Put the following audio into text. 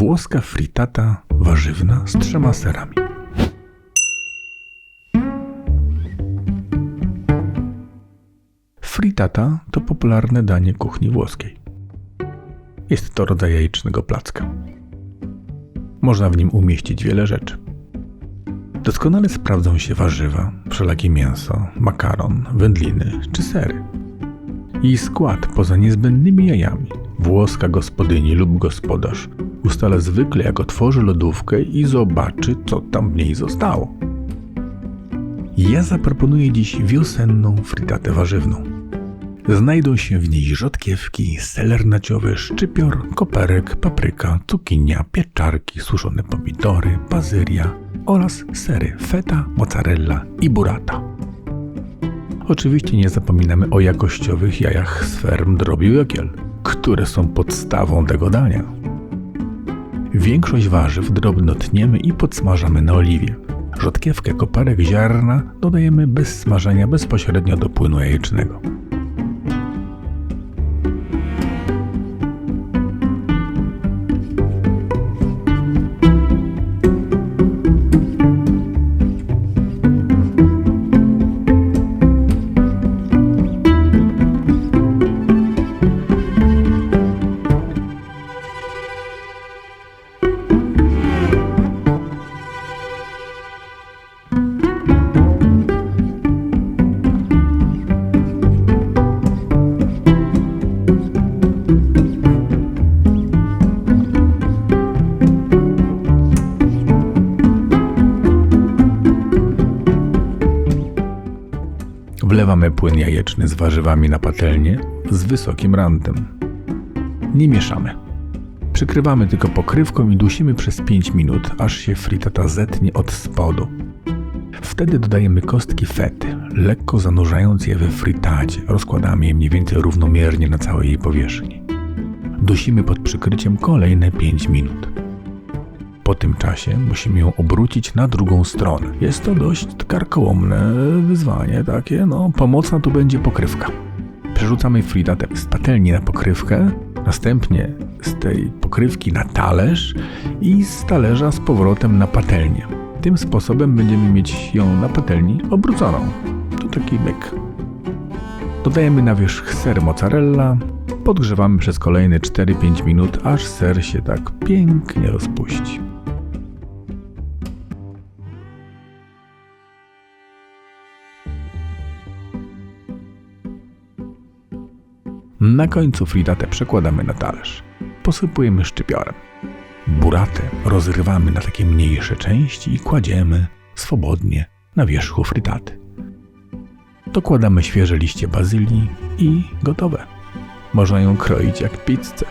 Włoska frittata warzywna z trzema serami. Frittata to popularne danie kuchni włoskiej. Jest to rodzaj jajecznego placka. Można w nim umieścić wiele rzeczy. Doskonale sprawdzą się warzywa, wszelakie mięso, makaron, wędliny czy sery. Jej skład poza niezbędnymi jajami włoska gospodyni lub gospodarz ustala zwykle jak otworzy lodówkę i zobaczy co tam w niej zostało. Ja zaproponuję dziś wiosenną fritatę warzywną. Znajdą się w niej rzodkiewki, seler naciowy, szczypior, koperek, papryka, cukinia, pieczarki, suszone pomidory, bazylia oraz sery feta, mozzarella i burrata. Oczywiście nie zapominamy o jakościowych jajach z ferm drobiu jogiel, które są podstawą tego dania. Większość warzyw drobno tniemy i podsmażamy na oliwie. Rzodkiewkę, koperek, ziarna dodajemy bez smażenia bezpośrednio do płynu jajecznego. Wlewamy płyn jajeczny z warzywami na patelnię z wysokim rantem. Nie mieszamy. Przykrywamy tylko pokrywką i dusimy przez 5 minut, aż się fritata zetnie od spodu. Wtedy dodajemy kostki fety, lekko zanurzając je we fritacie. Rozkładamy je mniej więcej równomiernie na całej jej powierzchni. Dusimy pod przykryciem kolejne 5 minut. Po tym czasie musimy ją obrócić na drugą stronę. Jest to dość karkołomne wyzwanie, takie, no, pomocna tu będzie pokrywka. Przerzucamy fritatę z patelni na pokrywkę, następnie z tej pokrywki na talerz i z talerza z powrotem na patelnię. Tym sposobem będziemy mieć ją na patelni obróconą. To taki myk. Dodajemy na wierzch ser mozzarella, podgrzewamy przez kolejne 4-5 minut, aż ser się tak pięknie rozpuści. Na końcu fritatę przekładamy na talerz. Posypujemy szczypiorem. Buratę rozrywamy na takie mniejsze części i kładziemy swobodnie na wierzchu fritaty. Dokładamy świeże liście bazylii i gotowe. Można ją kroić jak pizzę.